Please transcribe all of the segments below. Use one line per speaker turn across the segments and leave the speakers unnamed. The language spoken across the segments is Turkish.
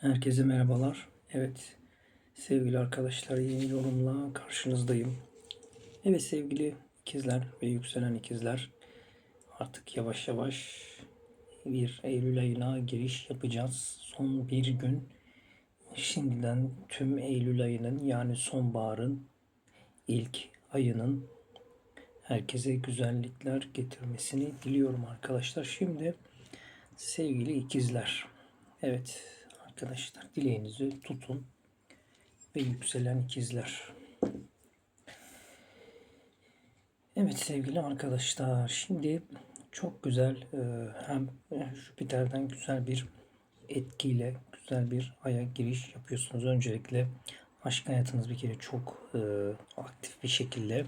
Herkese merhabalar. Evet, sevgili arkadaşlar yeni yorumla karşınızdayım. Evet sevgili ikizler ve yükselen ikizler artık yavaş yavaş bir Eylül ayına giriş yapacağız. Son bir gün şimdiden tüm Eylül ayının yani sonbaharın ilk ayının herkese güzellikler getirmesini diliyorum arkadaşlar. Şimdi sevgili ikizler. Evet arkadaşlar dileğinizi tutun ve yükselen ikizler. Evet sevgili arkadaşlar şimdi çok güzel e, hem Jüpiter'den güzel bir etkiyle güzel bir aya giriş yapıyorsunuz. Öncelikle aşk hayatınız bir kere çok e, aktif bir şekilde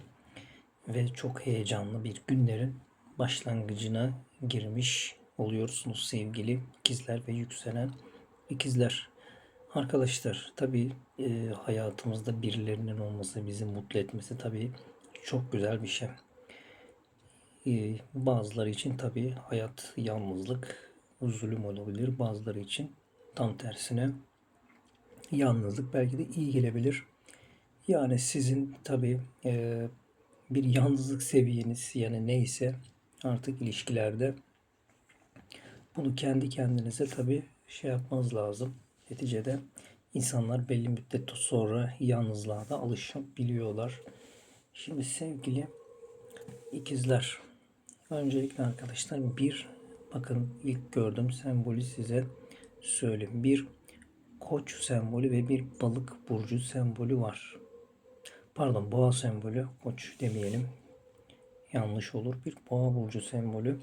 ve çok heyecanlı bir günlerin başlangıcına girmiş oluyorsunuz sevgili ikizler ve yükselen ikizler. Arkadaşlar tabii e, hayatımızda birilerinin olması, bizi mutlu etmesi tabii çok güzel bir şey. E, bazıları için tabii hayat yalnızlık, zulüm olabilir. Bazıları için tam tersine yalnızlık belki de iyi gelebilir. Yani sizin tabii e, bir yalnızlık seviyeniz yani neyse artık ilişkilerde bunu kendi kendinize tabii şey yapmanız lazım. Neticede insanlar belli müddet sonra yalnızlığa da alışabiliyorlar. Şimdi sevgili ikizler öncelikle arkadaşlar bir bakın ilk gördüğüm sembolü size söyleyeyim. Bir koç sembolü ve bir balık burcu sembolü var. Pardon boğa sembolü koç demeyelim. Yanlış olur. Bir boğa burcu sembolü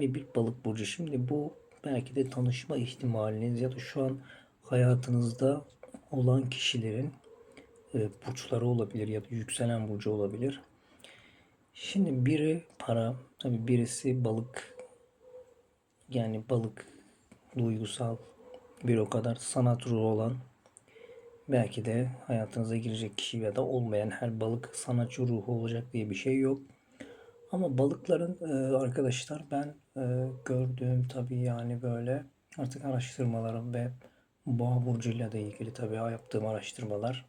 ve bir balık burcu. Şimdi bu belki de tanışma ihtimaliniz ya da şu an hayatınızda olan kişilerin e, burçları olabilir ya da yükselen burcu olabilir. Şimdi biri para, tabi birisi balık. Yani balık duygusal bir o kadar sanat ruhu olan belki de hayatınıza girecek kişi ya da olmayan her balık sanatçı ruhu olacak diye bir şey yok. Ama balıkların e, arkadaşlar ben e, gördüğüm tabii yani böyle artık araştırmalarım ve boğa burcuyla da ilgili tabii yaptığım araştırmalar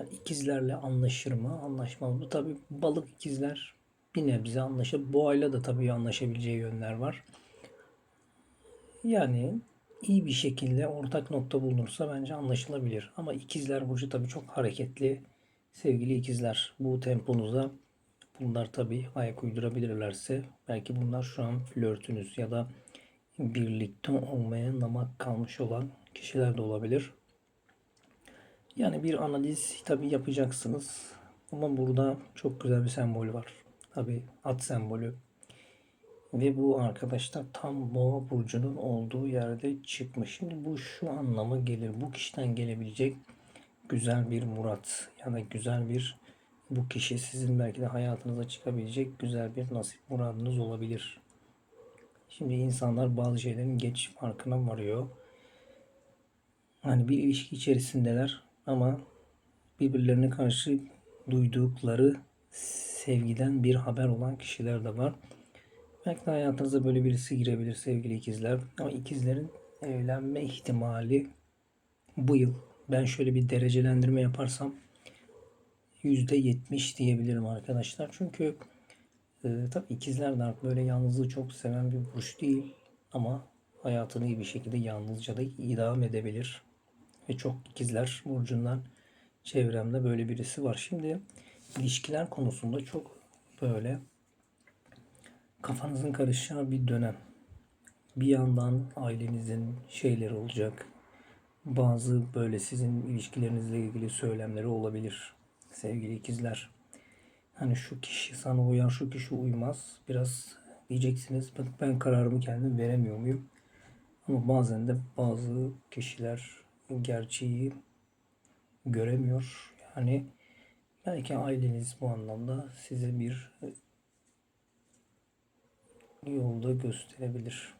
yani ikizlerle anlaşır mı? Anlaşmaz mı? Tabii balık ikizler bir nebze anlaşır. Boğayla da tabii anlaşabileceği yönler var. Yani iyi bir şekilde ortak nokta bulunursa bence anlaşılabilir. Ama ikizler burcu tabii çok hareketli. Sevgili ikizler bu temponuza Bunlar tabii ayak uydurabilirlerse belki bunlar şu an flörtünüz ya da birlikte olmaya namak kalmış olan kişiler de olabilir. Yani bir analiz tabi yapacaksınız. Ama burada çok güzel bir sembol var. Tabi at sembolü. Ve bu arkadaşlar tam boğa burcunun olduğu yerde çıkmış. Şimdi bu şu anlama gelir. Bu kişiden gelebilecek güzel bir murat ya da güzel bir bu kişi sizin belki de hayatınıza çıkabilecek güzel bir nasip muradınız olabilir. Şimdi insanlar bazı şeylerin geç farkına varıyor. Hani bir ilişki içerisindeler ama birbirlerine karşı duydukları sevgiden bir haber olan kişiler de var. Belki de hayatınıza böyle birisi girebilir sevgili ikizler. Ama ikizlerin evlenme ihtimali bu yıl ben şöyle bir derecelendirme yaparsam %70 diyebilirim arkadaşlar. Çünkü e, tabii ikizler de böyle yalnızlığı çok seven bir burç değil. Ama hayatını iyi bir şekilde yalnızca da idam edebilir. Ve çok ikizler burcundan çevremde böyle birisi var. Şimdi ilişkiler konusunda çok böyle kafanızın karışacağı bir dönem. Bir yandan ailenizin şeyleri olacak. Bazı böyle sizin ilişkilerinizle ilgili söylemleri olabilir sevgili ikizler. Hani şu kişi sana uyan, şu kişi uymaz. Biraz diyeceksiniz ben kararımı kendim veremiyor muyum? Ama bazen de bazı kişiler gerçeği göremiyor. Yani belki aileniz bu anlamda size bir yolda gösterebilir.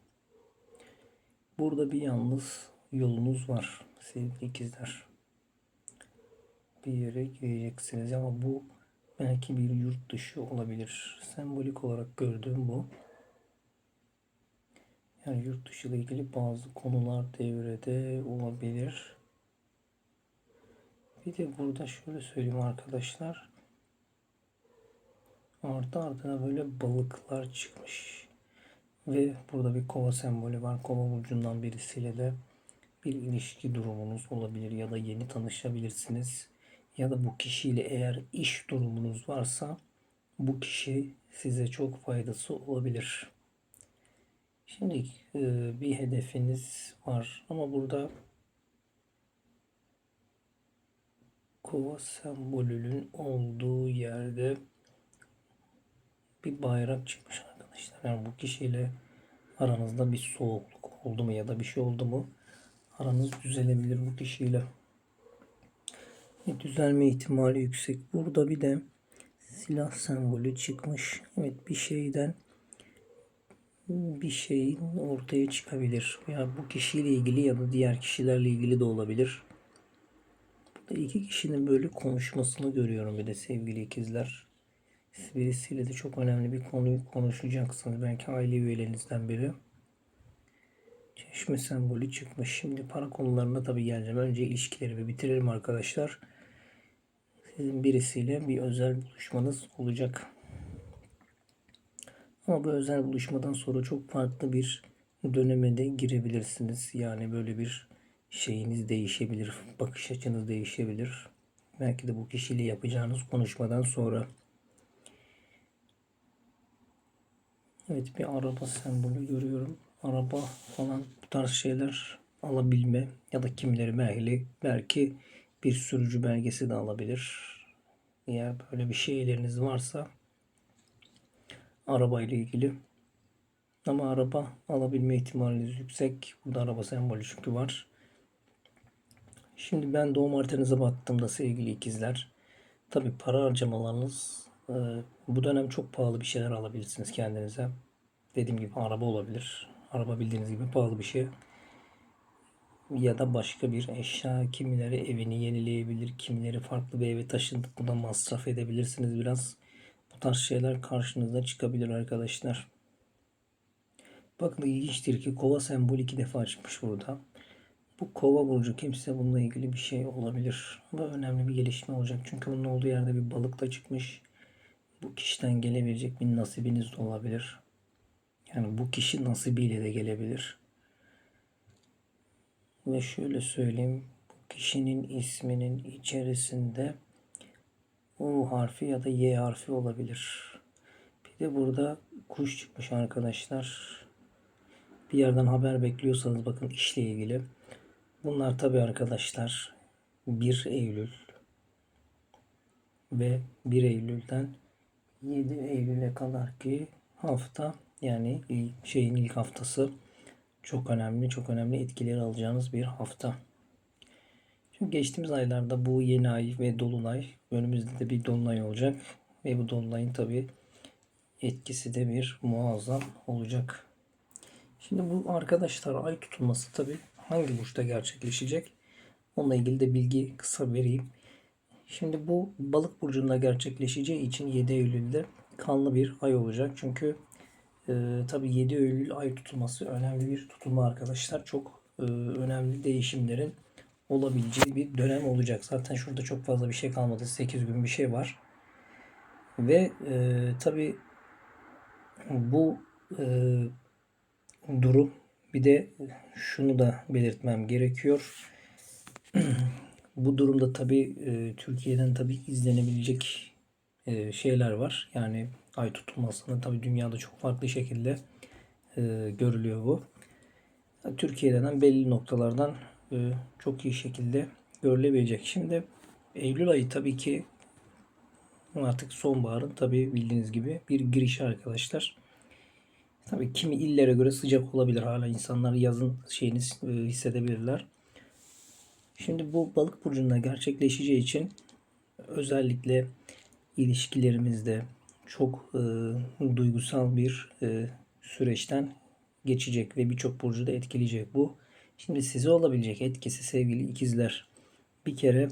Burada bir yalnız yolunuz var sevgili ikizler bir yere gireceksiniz ama bu belki bir yurt dışı olabilir. Sembolik olarak gördüğüm bu. Yani yurt dışı ile ilgili bazı konular devrede olabilir. Bir de burada şöyle söyleyeyim arkadaşlar. Ardı ardına böyle balıklar çıkmış. Ve burada bir kova sembolü var. Kova burcundan birisiyle de bir ilişki durumunuz olabilir ya da yeni tanışabilirsiniz. Ya da bu kişiyle eğer iş durumunuz varsa bu kişi size çok faydası olabilir. Şimdi e, bir hedefiniz var ama burada kova sembolünün olduğu yerde bir bayrak çıkmış arkadaşlar. Yani bu kişiyle aranızda bir soğukluk oldu mu ya da bir şey oldu mu aranız düzelebilir bu kişiyle. E, düzelme ihtimali yüksek. Burada bir de silah sembolü çıkmış. Evet bir şeyden bir şeyin ortaya çıkabilir. Ya bu kişiyle ilgili ya da diğer kişilerle ilgili de olabilir. Burada iki kişinin böyle konuşmasını görüyorum bir de sevgili ikizler. Birisiyle de çok önemli bir konuyu konuşacaksınız. Belki aile üyelerinizden biri. Çeşme sembolü çıkmış. Şimdi para konularına tabii geleceğim. Önce ilişkilerimi bitirelim arkadaşlar. Sizin birisiyle bir özel buluşmanız olacak. Ama bu özel buluşmadan sonra çok farklı bir döneme de girebilirsiniz. Yani böyle bir şeyiniz değişebilir. Bakış açınız değişebilir. Belki de bu kişiyle yapacağınız konuşmadan sonra. Evet bir araba sembolü görüyorum. Araba falan bu tarz şeyler alabilme ya da kimileri belki, belki bir sürücü belgesi de alabilir. Eğer böyle bir şeyleriniz varsa araba ile ilgili. Ama araba alabilme ihtimaliniz yüksek. Burada araba sembolü çünkü var. Şimdi ben doğum haritanıza baktığımda sevgili ikizler. Tabi para harcamalarınız e, bu dönem çok pahalı bir şeyler alabilirsiniz kendinize. Dediğim gibi araba olabilir. Araba bildiğiniz gibi pahalı bir şey. Ya da başka bir eşya. Kimileri evini yenileyebilir. Kimileri farklı bir eve taşınıp buna masraf edebilirsiniz biraz. Bu tarz şeyler karşınıza çıkabilir arkadaşlar. Bakın ilginçtir ki kova sembolü iki defa çıkmış burada. Bu kova burcu kimse bununla ilgili bir şey olabilir. Ama önemli bir gelişme olacak. Çünkü bunun olduğu yerde bir balık da çıkmış. Bu kişiden gelebilecek bir nasibiniz de olabilir. Yani bu kişi nasibiyle de gelebilir. Ve şöyle söyleyeyim. Bu kişinin isminin içerisinde U harfi ya da Y harfi olabilir. Bir de burada kuş çıkmış arkadaşlar. Bir yerden haber bekliyorsanız bakın işle ilgili. Bunlar tabi arkadaşlar 1 Eylül ve 1 Eylül'den 7 Eylül'e kadar ki hafta yani şeyin ilk haftası çok önemli, çok önemli etkileri alacağınız bir hafta. Çünkü geçtiğimiz aylarda bu yeni ay ve dolunay önümüzde de bir dolunay olacak ve bu dolunayın tabi etkisi de bir muazzam olacak. Şimdi bu arkadaşlar ay tutulması tabi hangi burçta gerçekleşecek? Onunla ilgili de bilgi kısa vereyim. Şimdi bu balık burcunda gerçekleşeceği için 7 Eylül'de kanlı bir ay olacak. Çünkü e, tabii 7 Eylül ay tutulması önemli bir tutulma arkadaşlar. Çok e, önemli değişimlerin olabileceği bir dönem olacak. Zaten şurada çok fazla bir şey kalmadı. 8 gün bir şey var. Ve e, tabii bu e, durum bir de şunu da belirtmem gerekiyor. bu durumda tabii e, Türkiye'den tabii izlenebilecek e, şeyler var. Yani ay tutulmasını tabii dünyada çok farklı şekilde e, görülüyor bu. Türkiye'den belli noktalardan e, çok iyi şekilde görülebilecek. Şimdi Eylül ayı tabii ki artık sonbaharın tabii bildiğiniz gibi bir girişi arkadaşlar. Tabii kimi illere göre sıcak olabilir. Hala insanlar yazın şeyini e, hissedebilirler. Şimdi bu balık burcunda gerçekleşeceği için özellikle ilişkilerimizde çok e, duygusal bir e, süreçten geçecek ve birçok burcu da etkileyecek bu. Şimdi size olabilecek etkisi sevgili ikizler. Bir kere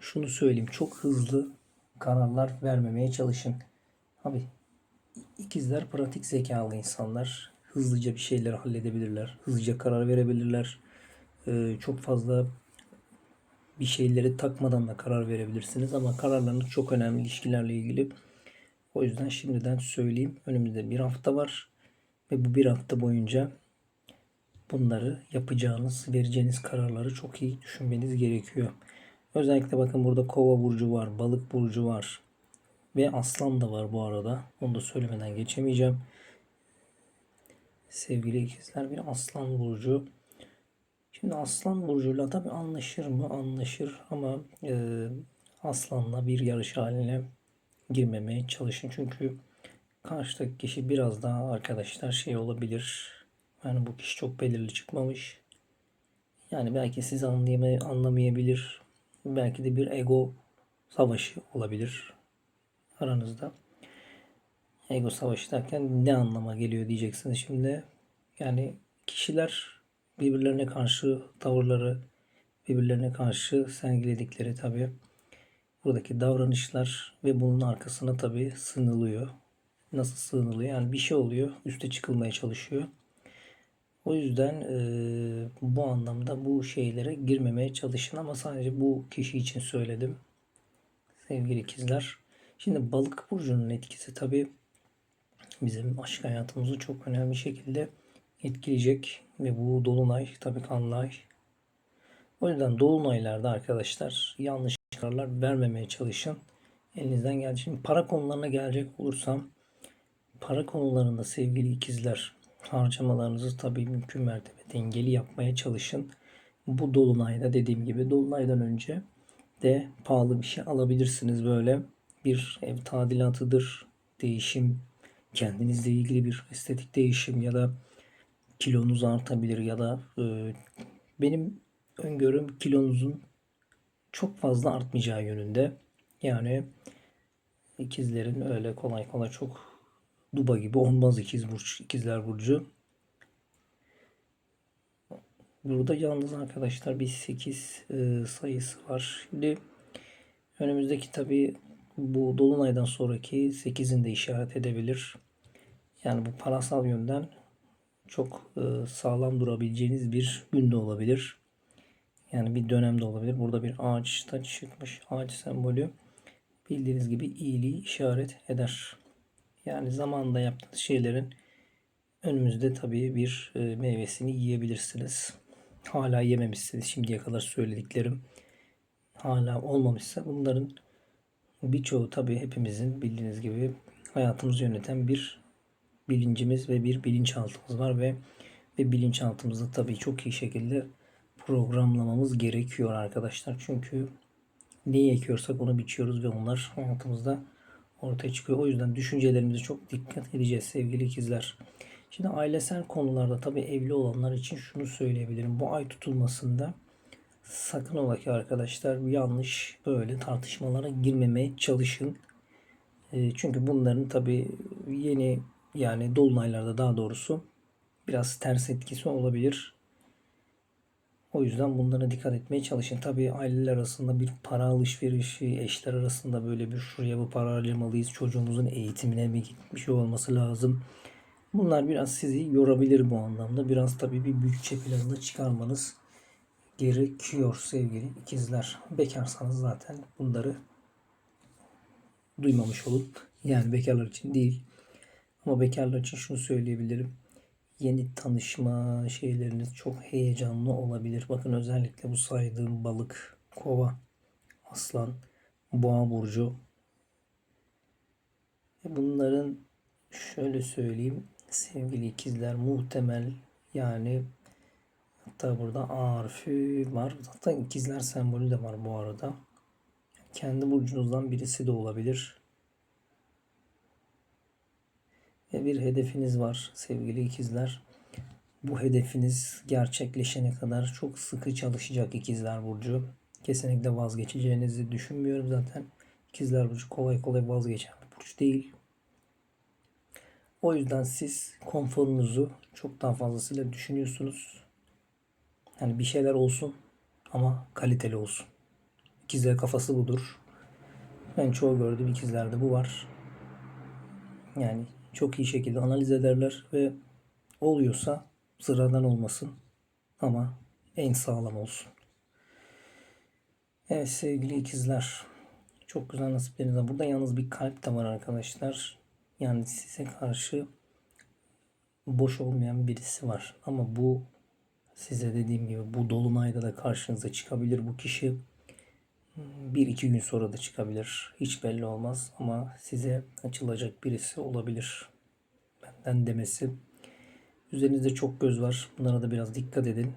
şunu söyleyeyim. Çok hızlı kararlar vermemeye çalışın. Abi ikizler pratik zekalı insanlar. hızlıca bir şeyleri halledebilirler. Hızlıca karar verebilirler. Ee, çok fazla bir şeyleri takmadan da karar verebilirsiniz ama kararlarınız çok önemli ilişkilerle ilgili. O yüzden şimdiden söyleyeyim. Önümüzde bir hafta var ve bu bir hafta boyunca bunları yapacağınız, vereceğiniz kararları çok iyi düşünmeniz gerekiyor. Özellikle bakın burada kova burcu var, balık burcu var ve aslan da var bu arada. Onu da söylemeden geçemeyeceğim. Sevgili ikizler bir aslan burcu. Şimdi aslan burcuyla tabi anlaşır mı? Anlaşır ama e, aslanla bir yarış haline girmemeye çalışın. Çünkü karşıdaki kişi biraz daha arkadaşlar şey olabilir. Yani bu kişi çok belirli çıkmamış. Yani belki anlayamay anlamayabilir. Belki de bir ego savaşı olabilir aranızda. Ego savaşı derken ne anlama geliyor diyeceksiniz şimdi. Yani kişiler birbirlerine karşı tavırları, birbirlerine karşı sergiledikleri tabi buradaki davranışlar ve bunun arkasına tabi sığınılıyor. Nasıl sığınılıyor? Yani bir şey oluyor, üste çıkılmaya çalışıyor. O yüzden e, bu anlamda bu şeylere girmemeye çalışın ama sadece bu kişi için söyledim. Sevgili ikizler. Şimdi balık burcunun etkisi tabi bizim aşk hayatımızı çok önemli şekilde etkileyecek ve bu dolunay tabii kanlay. O yüzden dolunaylarda arkadaşlar yanlış kararlar vermemeye çalışın. Elinizden geldi. Şimdi para konularına gelecek olursam para konularında sevgili ikizler harcamalarınızı tabii mümkün mertebe dengeli yapmaya çalışın. Bu dolunayda dediğim gibi dolunaydan önce de pahalı bir şey alabilirsiniz böyle. Bir ev tadilatıdır, değişim, kendinizle ilgili bir estetik değişim ya da kilonuz artabilir ya da e, benim öngörüm kilonuzun çok fazla artmayacağı yönünde. Yani ikizlerin öyle kolay kolay çok duba gibi olmaz ikiz burç, ikizler burcu. Burada yalnız arkadaşlar bir 8 e, sayısı var. Şimdi önümüzdeki tabi bu dolunaydan sonraki 8'in de işaret edebilir. Yani bu parasal yönden çok e, sağlam durabileceğiniz bir gün de olabilir. Yani bir dönemde olabilir. Burada bir ağaçta çıkmış ağaç sembolü bildiğiniz gibi iyiliği işaret eder. Yani zamanında yaptığınız şeylerin önümüzde tabii bir e, meyvesini yiyebilirsiniz. Hala yememişsiniz şimdiye kadar söylediklerim. Hala olmamışsa bunların birçoğu tabii hepimizin bildiğiniz gibi hayatımızı yöneten bir bilincimiz ve bir bilinçaltımız var ve ve bilinçaltımızda tabii çok iyi şekilde programlamamız gerekiyor arkadaşlar. Çünkü neyi ekiyorsak onu biçiyoruz ve onlar hayatımızda ortaya çıkıyor. O yüzden düşüncelerimize çok dikkat edeceğiz sevgili ikizler. Şimdi ailesel konularda tabii evli olanlar için şunu söyleyebilirim. Bu ay tutulmasında sakın ola ki arkadaşlar yanlış böyle tartışmalara girmemeye çalışın. E, çünkü bunların tabii yeni yani dolunaylarda daha doğrusu biraz ters etkisi olabilir. O yüzden bunlara dikkat etmeye çalışın. Tabii aileler arasında bir para alışverişi, eşler arasında böyle bir şuraya bu para harcamalıyız. Çocuğumuzun eğitimine mi gitmiş olması lazım. Bunlar biraz sizi yorabilir bu anlamda. Biraz tabii bir bütçe planını çıkarmanız gerekiyor sevgili ikizler. Bekarsanız zaten bunları duymamış olup yani bekarlar için değil ama bekarlar için şunu söyleyebilirim. Yeni tanışma şeyleriniz çok heyecanlı olabilir. Bakın özellikle bu saydığım balık, kova, aslan, boğa burcu. Bunların şöyle söyleyeyim sevgili ikizler muhtemel yani hatta burada A harfi var. Hatta ikizler sembolü de var bu arada. Kendi burcunuzdan birisi de olabilir ve bir hedefiniz var sevgili ikizler. Bu hedefiniz gerçekleşene kadar çok sıkı çalışacak ikizler burcu. Kesinlikle vazgeçeceğinizi düşünmüyorum zaten. İkizler burcu kolay kolay vazgeçen bir burç değil. O yüzden siz konforunuzu çok daha fazlasıyla düşünüyorsunuz. Yani bir şeyler olsun ama kaliteli olsun. İkizler kafası budur. Ben çoğu gördüm ikizlerde bu var. Yani çok iyi şekilde analiz ederler ve oluyorsa sıradan olmasın ama en sağlam olsun. Evet sevgili ikizler. Çok güzel nasipleriniz var. Burada yalnız bir kalp de var arkadaşlar. Yani size karşı boş olmayan birisi var. Ama bu size dediğim gibi bu dolunayda da karşınıza çıkabilir bu kişi. Bir iki gün sonra da çıkabilir. Hiç belli olmaz ama size açılacak birisi olabilir. Benden demesi. Üzerinizde çok göz var. Bunlara da biraz dikkat edin.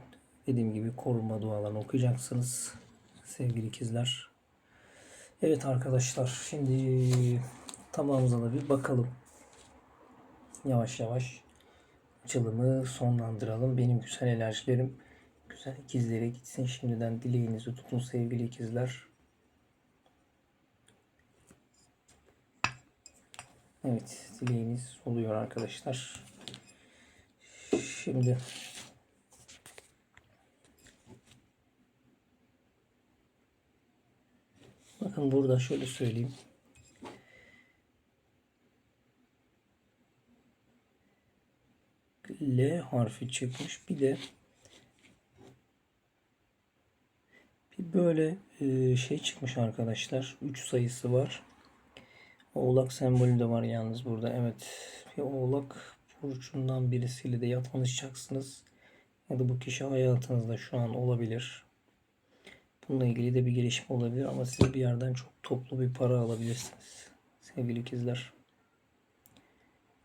Dediğim gibi koruma dualarını okuyacaksınız. Sevgili ikizler. Evet arkadaşlar şimdi tabağımıza da bir bakalım. Yavaş yavaş açılımı sonlandıralım. Benim güzel enerjilerim güzel ikizlere gitsin. Şimdiden dileğinizi tutun sevgili ikizler. Evet dileğiniz oluyor arkadaşlar. Şimdi bakın burada şöyle söyleyeyim. L harfi çıkmış. Bir de bir böyle e, şey çıkmış arkadaşlar. 3 sayısı var. Oğlak sembolü de var yalnız burada. Evet. Bir oğlak burcundan birisiyle de ya tanışacaksınız ya da bu kişi hayatınızda şu an olabilir. Bununla ilgili de bir gelişme olabilir ama siz bir yerden çok toplu bir para alabilirsiniz. Sevgili ikizler.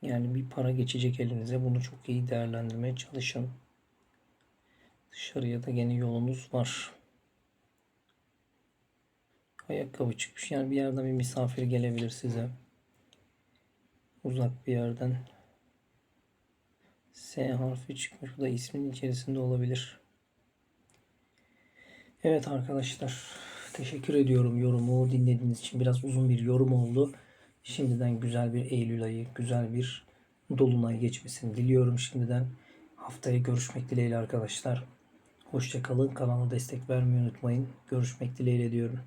Yani bir para geçecek elinize. Bunu çok iyi değerlendirmeye çalışın. Dışarıya da gene yolunuz var. Ayakkabı çıkmış. Yani bir yerden bir misafir gelebilir size. Uzak bir yerden. S harfi çıkmış. Bu da ismin içerisinde olabilir. Evet arkadaşlar. Teşekkür ediyorum yorumu dinlediğiniz için. Biraz uzun bir yorum oldu. Şimdiden güzel bir Eylül ayı, güzel bir Dolunay geçmesini diliyorum şimdiden. Haftaya görüşmek dileğiyle arkadaşlar. Hoşçakalın. Kanala destek vermeyi unutmayın. Görüşmek dileğiyle diyorum.